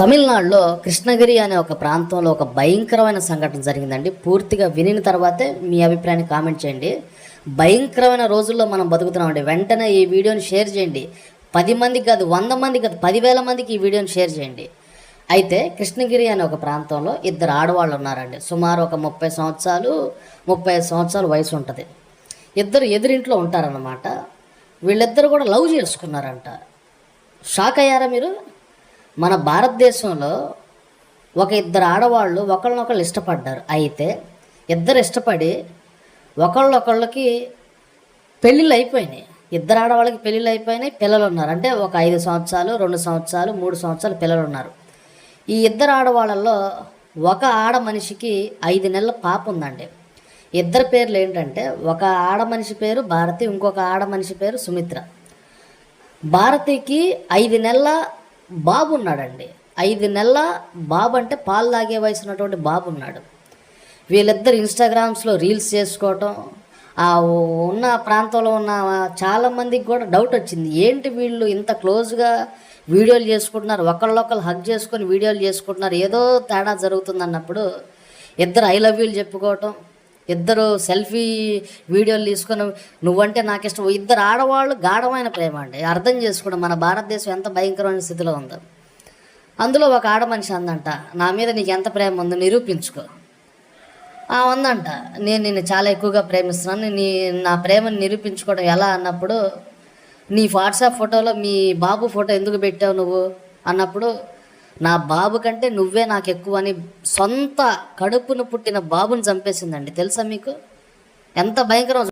తమిళనాడులో కృష్ణగిరి అనే ఒక ప్రాంతంలో ఒక భయంకరమైన సంఘటన జరిగిందండి. పూర్తిగా వినిన తర్వాతే మీ అభిప్రాయాన్ని కామెంట్ చేయండి. భయంకరమైన రోజుల్లో మనం బతుకుతున్నామండి. వెంటనే ఈ వీడియోని షేర్ చేయండి. పది మందికి కాదు వంద మందికి కాదు పదివేల మందికి ఈ వీడియోని షేర్ చేయండి. అయితే కృష్ణగిరి అనే ఒక ప్రాంతంలో ఇద్దరు ఆడవాళ్ళు ఉన్నారండి. సుమారు ఒక ముప్పై సంవత్సరాలు ముప్పై సంవత్సరాలు సంవత్సరాల వయసు ఉంటుంది. ఇద్దరు ఎదురింట్లో ఉంటారన్నమాట. వీళ్ళిద్దరు కూడా లవ్ చేసుకున్నారంట. షాక్ అయ్యారా మీరు? మన భారతదేశంలో ఒక ఇద్దరు ఆడవాళ్ళు ఒకళ్ళనొకళ్ళు ఇష్టపడ్డారు. అయితే ఇద్దరు ఇష్టపడి ఒకళ్ళొకళ్ళకి పెళ్ళిళ్ళు అయిపోయినాయి. ఇద్దరు ఆడవాళ్ళకి పెళ్ళిళ్ళు అయిపోయినాయి పిల్లలు ఉన్నారు. అంటే ఒక ఐదు సంవత్సరాలు రెండు సంవత్సరాలు మూడు సంవత్సరాలు పిల్లలు ఉన్నారు. ఈ ఇద్దరు ఆడవాళ్ళల్లో ఒక ఆడ మనిషికి ఐదు నెలల పాప ఉందండి. ఇద్దరు పేర్లు ఏంటంటే ఒక ఆడ మనిషి పేరు భారతి ఇంకొక ఆడ మనిషి పేరు సుమిత్ర. భారతికి ఐదు నెలల బాబు ఉన్నాడండి ఐదు నెలల బాబు అంటే పాలు తాగే వయసు ఉన్నటువంటి బాబు ఉన్నాడు వీళ్ళిద్దరు ఇన్స్టాగ్రామ్స్లో రీల్స్ చేసుకోవటం ఆ ఉన్న ప్రాంతంలో ఉన్న చాలామందికి కూడా డౌట్ వచ్చింది. ఏంటి వీళ్ళు ఇంత క్లోజ్గా వీడియోలు చేసుకుంటున్నారు? ఒకళ్ళొకళ్ళు హగ్ చేసుకొని వీడియోలు చేసుకుంటున్నారు. ఏదో తేడా జరుగుతుంది అన్నప్పుడు ఇద్దరు ఐ లవ్ యూలు చెప్పుకోవటం ఇద్దరు సెల్ఫీ వీడియోలు తీసుకొని నువ్వంటే నాకు ఇష్టం. ఇద్దరు ఆడవాళ్ళు గాఢమైన ప్రేమ అండి. అర్థం చేసుకోవడం మన భారతదేశం ఎంత భయంకరమైన స్థితిలో ఉందో. అందులో ఒక ఆడ మనిషి అందంట నా మీద నీకు ఎంత ప్రేమ ఉందో నిరూపించుకో. ఆ ఉందంట నేను నిన్ను చాలా ఎక్కువగా ప్రేమిస్తున్నాను. నీ నా ప్రేమను నిరూపించుకోవడం ఎలా అన్నప్పుడు నీ వాట్సాప్ ఫోటోలో మీ బాబు ఫోటో ఎందుకు పెట్టావు నువ్వు? అన్నప్పుడు నా బాబు కంటే నువ్వే నాకు ఎక్కువ అని సొంత కడుపును పుట్టిన బాబుని చంపేసిందండి. తెలుసా మీకు? ఎంత భయంకరం